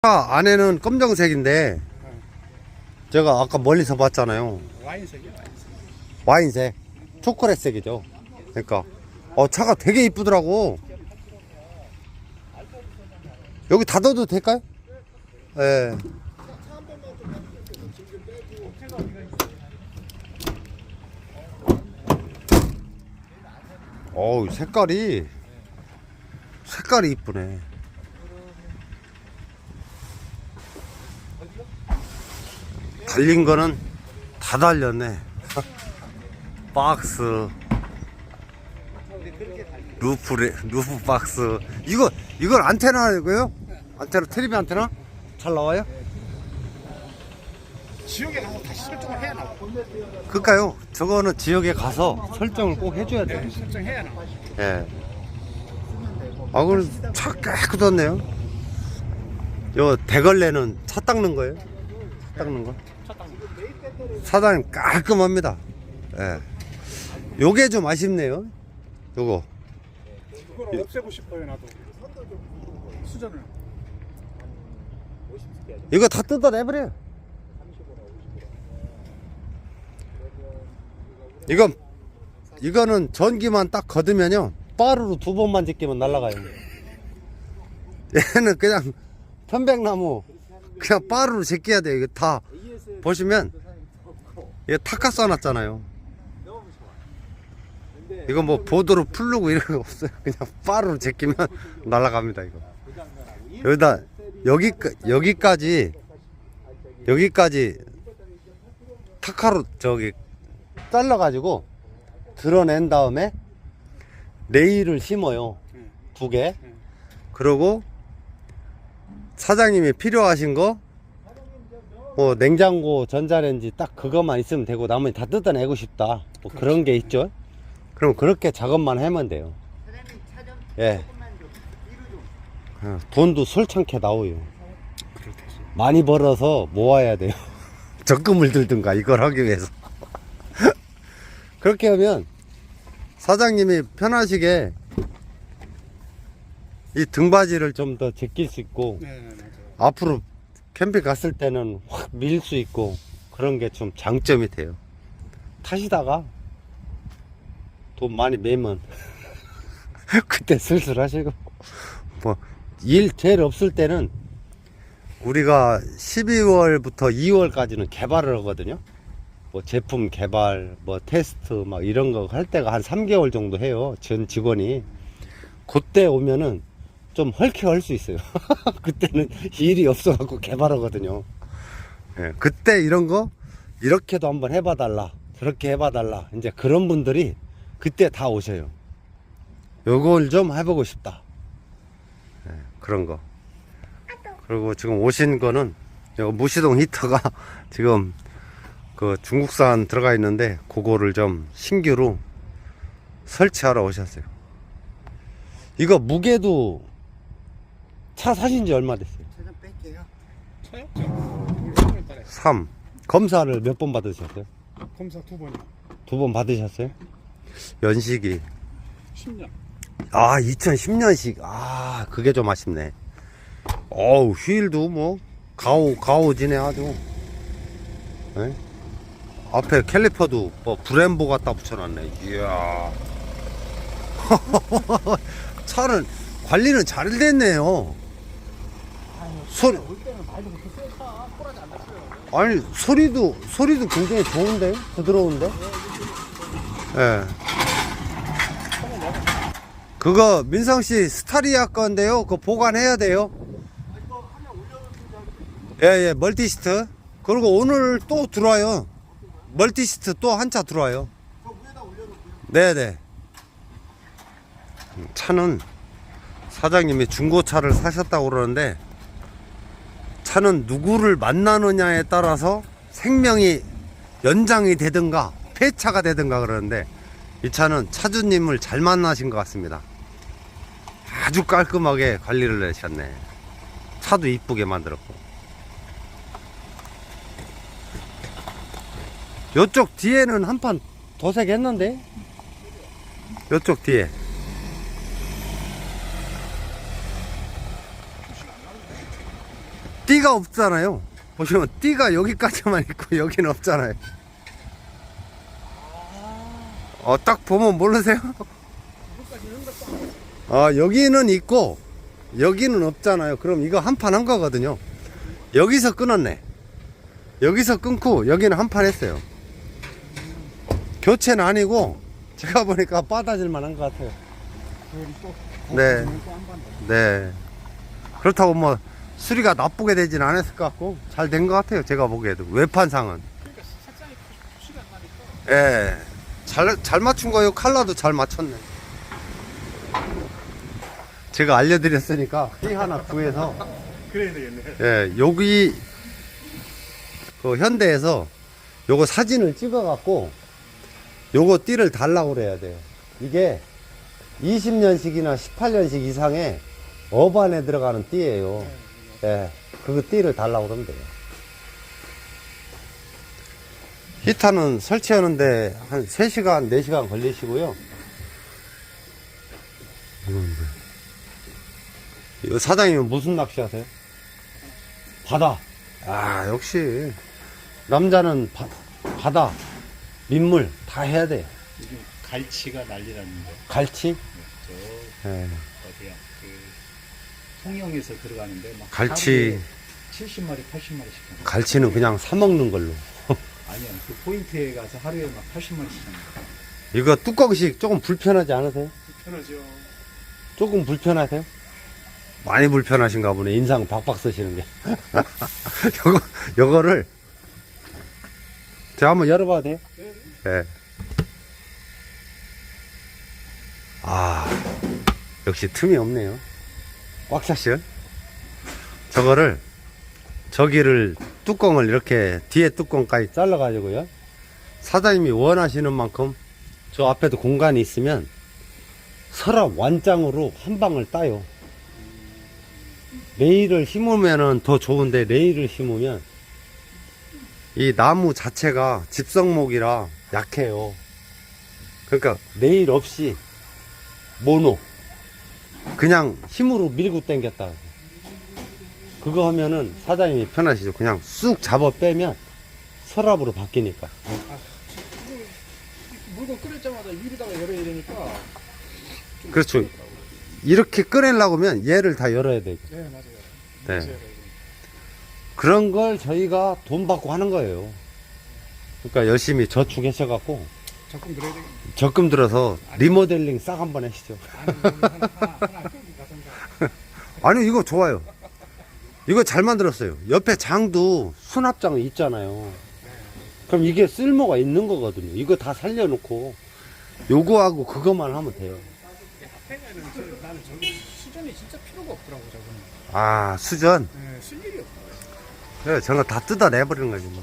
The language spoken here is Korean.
차 안에는 검정색인데 제가 아까 멀리서 봤잖아요. 와인색이야 와인색. 와인색, 초콜릿색이죠. 그러니까 어 차가 되게 이쁘더라고. 여기 닫아도 될까요? 예. 어우 색깔이 색깔이 이쁘네. 달린 거는 다 달렸네. 박스 루프 레, 루프 박스 이거 이건 안테나고요? 안테나 테레비 안테나 잘 나와요? 지역에 가서 다시 설정을 해야 나와. 그니까요 저거는 지역에 가서 설정을 꼭 해줘야 네, 돼. 설정해야 나와. 예. 아 그럼 차 깨끗하네요. 요 대걸레는 차 닦는 거예요? 차 닦는 거? 사장님 깔끔합니다. 예. 요게 좀 아쉽네요. 요거. 그걸 없애고 싶어요 나도. 수전을. 이거 다 뜯어내버려요. 이건, 이거는 전기만 딱 걷으면요. 빠르로 두 번만 제끼면 날아가요. 얘는 그냥 편백나무, 그냥 빠르로 제껴야 돼요. 이거 다, 보시면, 이거 타카 써놨잖아요. 이거 뭐 보드로 풀르고 이런 거 없어요. 그냥 빠르로 제끼면 날아갑니다, 이거. 여기다, 여기, 여기까지, 여기까지 타카로 저기 잘라가지고 드러낸 다음에 레일을 심어요. 두 개. 그러고 사장님이 필요하신 거, 뭐 냉장고, 전자레인지 딱 그것만 있으면 되고 나머지 다 뜯어내고 싶다. 뭐 그런 게 있죠. 그럼 그렇게 작업만 하면 돼요. 예. 어, 돈도 솔창게 나오요. 그렇게 해서. 많이 벌어서 모아야 돼요. 적금을 들든가 이걸 하기 위해서. 그렇게 하면 사장님이 편하시게 이 등받이를 좀 더 제낄 수 있고 네, 네, 맞아요. 앞으로 캠핑 갔을 때는 확 밀 수 있고 그런 게 좀 장점이 돼요. 타시다가 돈 많이 매면 그때 슬슬 하시고 뭐 일 제일 없을 때는 우리가 12월부터 2월까지는 개발을 하거든요. 뭐 제품 개발, 뭐 테스트 막 이런 거 할 때가 한 3개월 정도 해요. 전 직원이. 그때 오면은 좀 헐케 할수 있어요. 그때는 일이 없어갖고 개발하거든요. 예, 그때 이런 거 이렇게도 한번 해봐달라. 저렇게 해봐달라. 이제 그런 분들이 그때 다 오셔요. 요걸 좀 해보고 싶다. 예, 그런 거. 그리고 지금 오신 거는 요 무시동 히터가 지금 그 중국산 들어가 있는데 그거를 좀 신규로 설치하러 오셨어요. 이거 무게도 차 사신 지 얼마 됐어요? 차좀 뺄게요. 차요? 우리 3월달에 3. 검사를 몇 번 받으셨어요? 검사 두 번이요. 두 번 받으셨어요? 연식이 10년. 아 2010년식 아 그게 좀 아쉽네 어우 휠도 뭐 가오 가오지네 아주 에? 앞에 캘리퍼도 뭐 브렘보 갖다 붙여놨네 이야 차는 관리는 잘 됐네요 소리. 아니 소리도 소리도 굉장히 좋은데? 부드러운데? 예. 그거 민성 씨 스타리아 건데요. 그거 보관해야 돼요. 예예 멀티시트. 그리고 오늘 또 들어와요. 멀티시트 또 한 차 들어와요. 네네. 차는 사장님이 중고차를 사셨다고 그러는데 차는 누구를 만나느냐에 따라서 생명이 연장이 되든가 폐차가 되든가 그러는데 이 차는 차주님을 잘 만나신 것 같습니다. 아주 깔끔하게 관리를 내셨네. 차도 이쁘게 만들었고. 요쪽 뒤에는 한 판 도색했는데? 요쪽 뒤에. 띠가 없잖아요. 보시면 띠가 여기까지만 있고 여기는 없잖아요. 어, 딱 보면 모르세요? 아, 여기는 있고 여기는 없잖아요. 그럼 이거 한 판 한 거거든요. 여기서 끊었네. 여기서 끊고 여기는 한 판 했어요. 교체는 아니고 제가 보니까 빠다질 만한 것 같아요. 네. 네. 그렇다고 뭐 수리가 나쁘게 되진 않았을 것 같고 잘 된 것 같아요. 제가 보기에도 외판상은. 그러니까 색상이 표시가 안 나니까. 예. 잘, 잘 맞춘 거예요. 칼라도 잘 맞췄네. 제가 알려드렸으니까 띠 하나 구해서 그래야 되겠네. 예, 여기 그 현대에서 요거 사진을 찍어 갖고 요거 띠를 달라고 그래야 돼요. 이게 20년식이나 18년식 이상의 어반에 들어가는 띠예요. 예. 그 띠를 달라고 그러면 돼요. 히타는 설치하는데 한 3시간, 4시간 걸리시고요. 이거 사장님은 무슨 낚시 하세요? 바다. 아, 역시. 남자는 바, 바다, 민물 다 해야 돼. 요즘 갈치가 난리라는데 갈치? 저 예. 어디야 그 통영에서 들어가는데 막 갈치. 70마리 80마리씩 갈치는 그냥 사 먹는 걸로. 아니야 그 포인트에 가서 하루에 막 80마리씩 하는 거야 이거 뚜껑식 조금 불편하지 않으세요? 편하죠. 조금 불편하세요? 많이 불편하신가 보네. 인상 박박 쓰시는 게. 요거, 요거를. 제가 한번 열어봐도 돼요? 예. 아, 역시 틈이 없네요. 꽉 찼어요. 저거를, 저기를, 뚜껑을 이렇게 뒤에 뚜껑까지 잘라 가지고요. 사장님이 원하시는 만큼 저 앞에도 공간이 있으면 서랍 완장으로 한 방을 따요. 레일을 심으면은 더 좋은데 레일을 심으면 이 나무 자체가 집성목이라 약해요. 그러니까 레일 없이 모노 그냥 힘으로 밀고 당겼다. 그거 하면은 사장님이 편하시죠. 그냥 쑥 잡아 빼면 서랍으로 바뀌니까. 물건 끓일 때마다 위로다가 열어야 되니까. 좀 그렇죠. 이렇게 꺼내려고 하면 얘를 다 열어야 되고. 네 맞아요. 네. 그런 걸 저희가 돈 받고 하는 거예요. 그러니까 열심히 저축하셔갖고 적금 들어야 되겠네. 적금 들어서 리모델링 싹 한번 하시죠. 아니 하나 하나 하나 끌고 가던가. 아니 이거 좋아요. 이거 잘 만들었어요. 옆에 장도 수납장 있잖아요. 그럼 이게 쓸모가 있는 거거든요. 이거 다 살려놓고 요거하고 그것만 하면 돼요. 앞에는 저, 나는 저기 수전이 진짜 필요가 없더라고 저거는. 아 수전. 네, 쓸 일이 없어. 그래 저거 다 뜯어내버리는 거지 뭐.